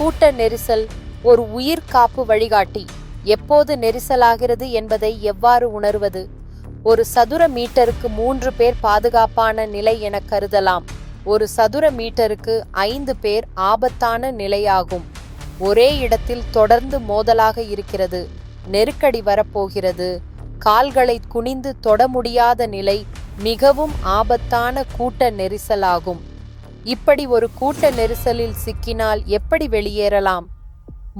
கூட்ட நெரிசல் ஒரு உயிர் காப்பு வழிகாட்டி. எப்போது நெரிசலாகிறது என்பதை எவ்வாறு உணர்வது? ஒரு சதுர மீட்டருக்கு மூன்று பேர் பாதுகாப்பான நிலை என கருதலாம். ஒரு சதுர மீட்டருக்கு ஐந்து பேர் ஆபத்தான நிலையாகும். ஒரே இடத்தில் தொடர்ந்து மோதலாக இருக்கிறது. நெருக்கடி வரப்போகிறது. கால்களை குனிந்து தொட முடியாத நிலை மிகவும் ஆபத்தான கூட்ட நெரிசலாகும். இப்படி ஒரு கூட்ட நெரிசலில் சிக்கினால் எப்படி வெளியேறலாம்?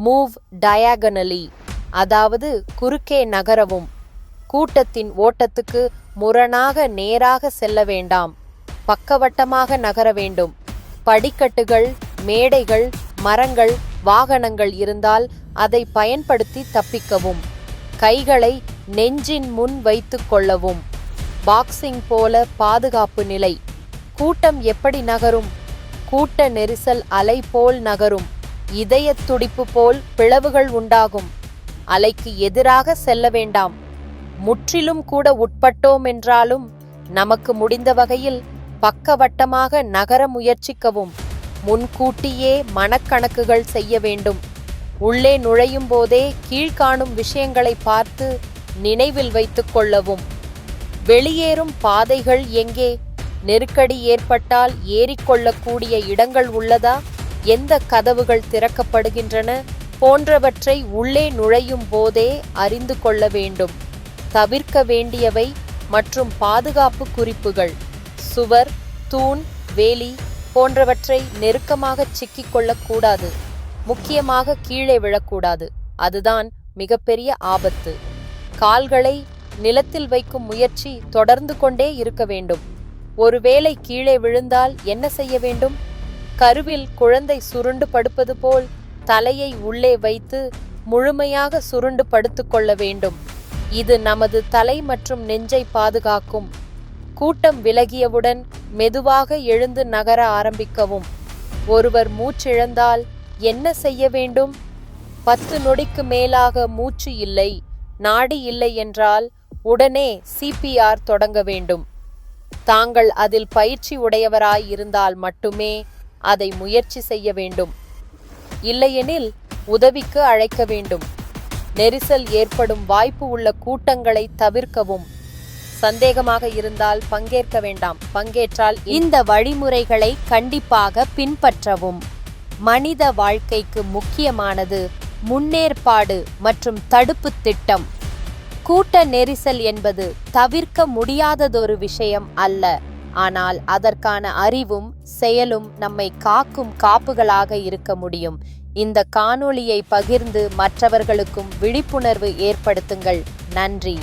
மூவ் டயாகனலி அதாவது குறுக்கே நகரவும். கூட்டத்தின் ஓட்டத்துக்கு முரணாக நேராக செல்ல வேண்டாம். பக்கவட்டமாக நகர வேண்டும். படிக்கட்டுகள் மேடைகள் மரங்கள் வாகனங்கள் இருந்தால் அதை பயன்படுத்தி தப்பிக்கவும். கைகளை நெஞ்சின் முன் வைத்துக் கொள்ளவும். பாக்ஸிங் போல பாதுகாப்பு நிலை. கூட்டம் எப்படி நகரும்? கூட்ட நெரிசல் அலை போல் நகரும். இதயத் துடிப்பு போல் பிளவுகள் உண்டாகும். அலைக்கு எதிராக செல்ல வேண்டாம். முற்றிலும் கூட உட்பட்டோம் என்றாலும் நமக்கு முடிந்த வகையில் பக்கவட்டமாக நகர முயற்சிக்கவும். முன்கூட்டியே மனக்கணக்குகள் செய்ய வேண்டும். உள்ளே நுழையும் போதே கீழ்காணும் விஷயங்களை பார்த்து நினைவில் வைத்துக் கொள்ளவும். வெளியேறும் பாதைகள் எங்கே? நெருக்கடி ஏற்பட்டால் ஏறிக்கொள்ளக்கூடிய இடங்கள் உள்ளதா? எந்த கதவுகள் திறக்கப்படுகின்றன? போன்றவற்றை உள்ளே நுழையும் போதே அறிந்து கொள்ள வேண்டும். தவிர்க்க வேண்டியவை மற்றும் பாதுகாப்பு குறிப்புகள். சுவர் தூண் வேலி போன்றவற்றை நெருக்கமாக சிக்கிக் கொள்ளக்கூடாது முக்கியமாக கீழே விழக்கூடாது. அதுதான் மிகப்பெரிய ஆபத்து. கால்களை நிலத்தில் வைக்கும் முயற்சி தொடர்ந்து கொண்டே இருக்க வேண்டும். ஒருவேளை கீழே விழுந்தால் என்ன செய்ய வேண்டும்? கருவில் குழந்தை சுருண்டு படுப்பது போல் தலையை உள்ளே வைத்து முழுமையாக சுருண்டு படுத்து கொள்ள வேண்டும். இது நமது தலை மற்றும் நெஞ்சை பாதுகாக்கும். கூட்டம் விலகியவுடன் மெதுவாக எழுந்து நகர ஆரம்பிக்கவும். ஒருவர் மூச்சிழந்தால் என்ன செய்ய வேண்டும்? பத்து நொடிக்கு மேலாக மூச்சு இல்லை நாடி இல்லை என்றால் உடனே சிபிஆர் தொடங்க வேண்டும். தாங்கள் அதில் பயிற்சி உடையவராய் இருந்தால் மட்டுமே அதை முயற்சி செய்ய வேண்டும். இல்லையெனில் உதவிக்கு அழைக்க வேண்டும். நெரிசல் ஏற்படும் வாய்ப்பு உள்ள கூட்டங்களை தவிர்க்கவும். சந்தேகமாக இருந்தால் பங்கேற்க வேண்டாம். பங்கேற்றால் இந்த வழிமுறைகளை கண்டிப்பாக பின்பற்றவும். மனித வாழ்க்கைக்கு முக்கியமானது முன்னேற்பாடு மற்றும் தடுப்பு திட்டம். கூட்ட நெரிசல் என்பது தவிர்க்க முடியாததொரு விஷயம் அல்ல. ஆனால் அதற்கான அறிவும் செயலும் நம்மை காக்கும் காப்புகளாக இருக்க முடியும். இந்த காணொளியை பகிர்ந்து மற்றவர்களுக்கும் விழிப்புணர்வு ஏற்படுத்துங்கள். நன்றி.